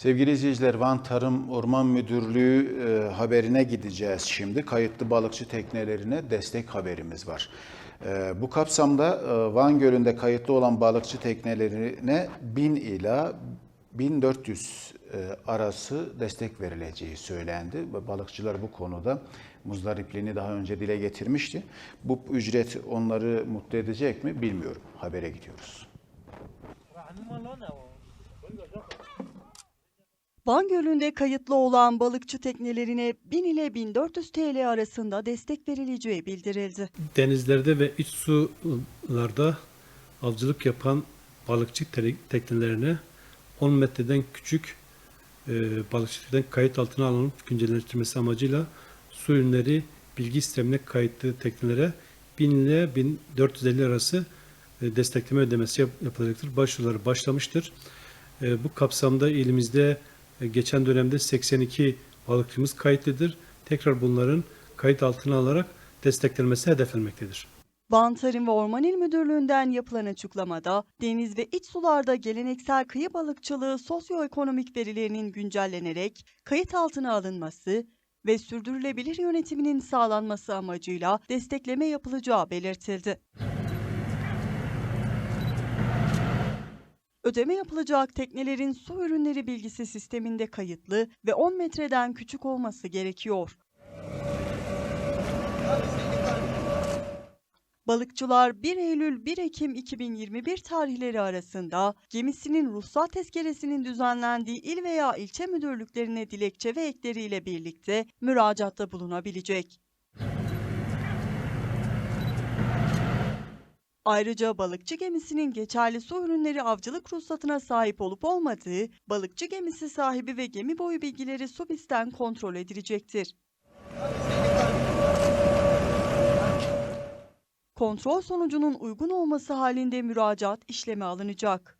Sevgili izleyiciler, Van Tarım Orman Müdürlüğü e, haberine gideceğiz şimdi. Kayıtlı balıkçı teknelerine destek haberimiz var. E, bu kapsamda e, Van Gölü'nde kayıtlı olan balıkçı teknelerine 1000 ila 1400 e, arası destek verileceği söylendi. Balıkçılar bu konuda muzdaripliğini daha önce dile getirmişti. Bu ücret onları mutlu edecek mi bilmiyorum. Habere gidiyoruz. Van Gölü'nde kayıtlı olan balıkçı teknelerine 1000 ile 1400 TL arasında destek verileceği bildirildi. denizlerde ve iç sularda avcılık yapan balıkçı te- teknelerine 10 metreden küçük e, balıkçılıktan kayıt altına alınıp güncelleştirilmesi amacıyla su ürünleri bilgi sistemine kayıtlı teknelere 1000 ile 1450 arası e, destekleme ödemesi yap- yapılacaktır. Başvuruları başlamıştır. E, bu kapsamda ilimizde geçen dönemde 82 balıkçımız kayıtlıdır. Tekrar bunların kayıt altına alarak desteklenmesi hedeflenmektedir. Van Tarım ve Orman İl Müdürlüğü'nden yapılan açıklamada deniz ve iç sularda geleneksel kıyı balıkçılığı sosyoekonomik verilerinin güncellenerek kayıt altına alınması ve sürdürülebilir yönetiminin sağlanması amacıyla destekleme yapılacağı belirtildi. Ödeme yapılacak teknelerin su ürünleri bilgisi sisteminde kayıtlı ve 10 metreden küçük olması gerekiyor. Balıkçılar 1 Eylül 1 Ekim 2021 tarihleri arasında gemisinin ruhsat tezkeresinin düzenlendiği il veya ilçe müdürlüklerine dilekçe ve ekleriyle birlikte müracaatta bulunabilecek. Ayrıca balıkçı gemisinin geçerli su ürünleri avcılık ruhsatına sahip olup olmadığı, balıkçı gemisi sahibi ve gemi boyu bilgileri SUBİS'ten kontrol edilecektir. Kontrol sonucunun uygun olması halinde müracaat işleme alınacak.